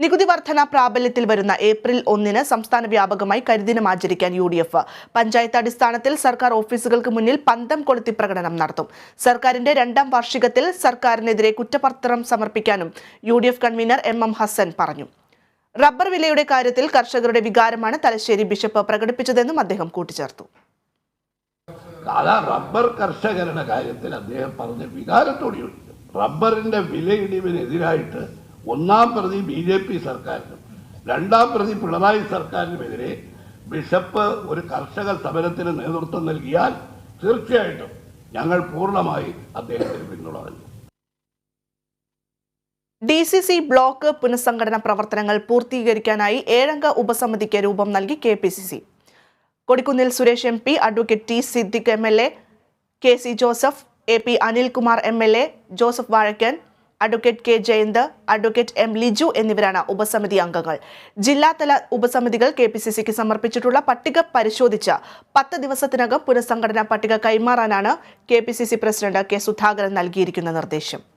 നികുതി വർധന പ്രാബല്യത്തിൽ വരുന്ന ഏപ്രിൽ ഒന്നിന് സംസ്ഥാന വ്യാപകമായി കരിദിനം ആചരിക്കാൻ യു ഡി എഫ് പഞ്ചായത്ത് അടിസ്ഥാനത്തിൽ സർക്കാർ ഓഫീസുകൾക്ക് മുന്നിൽ പന്തം കൊളുത്തി പ്രകടനം നടത്തും. സർക്കാരിന്റെ രണ്ടാം വാർഷികത്തിൽ സർക്കാരിനെതിരെ കുറ്റപത്രം സമർപ്പിക്കാനും U convener M M Hassan പറഞ്ഞു. റബ്ബർ വിലയുടെ കാര്യത്തിൽ കർഷകരുടെ വികാരമാണ് തലശ്ശേരി ബിഷപ്പ് പ്രകടിപ്പിച്ചതെന്നും അദ്ദേഹം കൂട്ടിച്ചേർത്തു. റബ്ബർ കർഷകരുടെ കാര്യത്തിൽ അദ്ദേഹം പറഞ്ഞ വികാരത്തോട് റബ്ബറിന്റെ വിലയിടിവിനെതിരായിട്ട് ഒന്നാം പ്രതി ബി ജെ പി സർക്കാരിനും രണ്ടാം പ്രതി പിണറായി സർക്കാരിനുമെതിരെ ബിഷപ്പ് ഒരു കർഷക സമരത്തിന് നേതൃത്വം നൽകിയാൽ തീർച്ചയായിട്ടും ഞങ്ങൾ പൂർണമായി അദ്ദേഹത്തിന് പിന്തുണ നൽകും. ഡി സി സി ബ്ലോക്ക് പുനഃസംഘടന പ്രവർത്തനങ്ങൾ പൂർത്തീകരിക്കാനായി ഏഴംഗ ഉപസമിതിക്ക് രൂപം നൽകി K P C C. Kodikunnil Suresh M P advocate T Siddique M L A K C Joseph A P Anilkumar M L A Joseph Vazhakkan advocate K Jayanth advocate M Liju എന്നിവരാണ് ഉപസമിതി അംഗങ്ങൾ. ജില്ലാതല ഉപസമിതികൾ K P C സിക്ക് സമർപ്പിച്ചിട്ടുള്ള പട്ടിക പരിശോധിച്ച് പത്ത് ദിവസത്തിനകം പുനഃസംഘടനാ പട്ടിക കൈമാറാനാണ് കെ പ്രസിഡന്റ് കെ സുധാകരൻ നൽകിയിരിക്കുന്ന നിർദ്ദേശം.